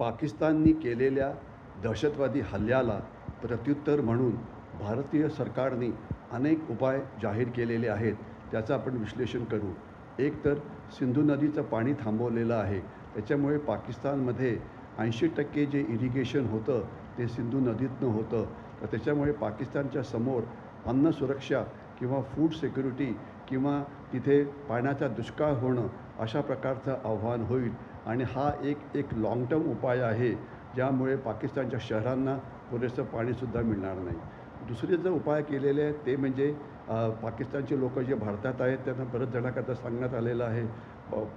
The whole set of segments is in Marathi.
पाकिस्ताननी केलेल्या दहशतवादी हल्ल्याला प्रत्युत्तर म्हणून भारतीय सरकारने अनेक उपाय जाहीर केलेले आहेत त्याचं आपण विश्लेषण करू. एक तर सिंधू नदीचं पाणी थांबवलेलं आहे त्याच्यामुळे पाकिस्तानमध्ये ऐंशी टक्के जे इरिगेशन होतं ते सिंधू नदीतनं होतं. तर त्याच्यामुळे पाकिस्तानच्या समोर अन्न सुरक्षा किंवा फूड सिक्युरिटी किंवा तिथे पाण्याचा दुष्काळ होणं अशा प्रकारचं आव्हान होईल. आणि हा एक एक लाँग टर्म उपाय आहे ज्यामुळे पाकिस्तानच्या शहरांना पुरेसं पाणीसुद्धा मिळणार नाही. दुसरे जे उपाय केलेले आहेत ते म्हणजे पाकिस्तानचे लोक जे भारतात आहेत त्यांना परत जणांकरता सांगण्यात आलेलं आहे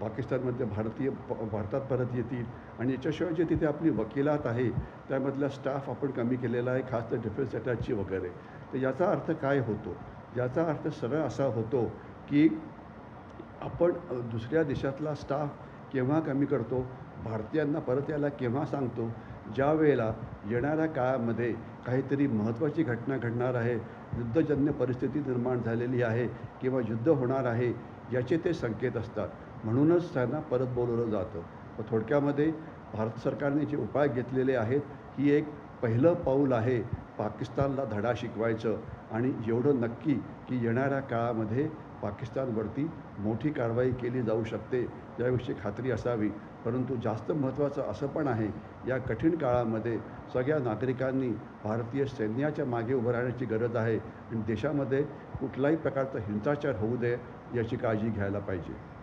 पाकिस्तानमध्ये भारतीय प- भारतात परत येतील. आणि याच्याशिवाय जे तिथे आपली वकिलात आहे त्यामधला स्टाफ आपण कमी केलेला आहे खास तर डिफेन्स अटॅचची वगैरे. तर याचा अर्थ काय होतो? याचा अर्थ सरळ असा होतो की आपण दुसऱ्या देशातला स्टाफ केव्हा कमी करतो? भारतीयांना परत यायला केव्हा सांगतो? ज्या वेळेला येणाऱ्या काळामध्ये काहीतरी महत्त्वाची घटना घडणार आहे युद्धजन्य परिस्थिती निर्माण झालेली आहे किंवा युद्ध होणार आहे याचे ते संकेत असतात. म्हणूनच त्यांना परत बोलवलं जातं. तर थोडक्यामध्ये भारत सरकारने जे उपाय घेतलेले आहेत ही एक पहिलं पाऊल आहे पाकिस्तानला धडा शिकवायचं. आणि एवढं नक्की की येणाऱ्या काळामध्ये पाकिस्तानवरती मोठी कारवाई केली जाऊ शकते याविषयी खात्री असावी. परंतु जास्त महत्त्वाचं असं पण आहे या कठीण काळामध्ये सगळ्या नागरिकांनी भारतीय सैन्याच्या मागे उभं राहण्याची गरज आहे. आणि देशामध्ये कुठलाही प्रकारचा हिंसाचार होऊ दे याची काळजी घ्यायला पाहिजे.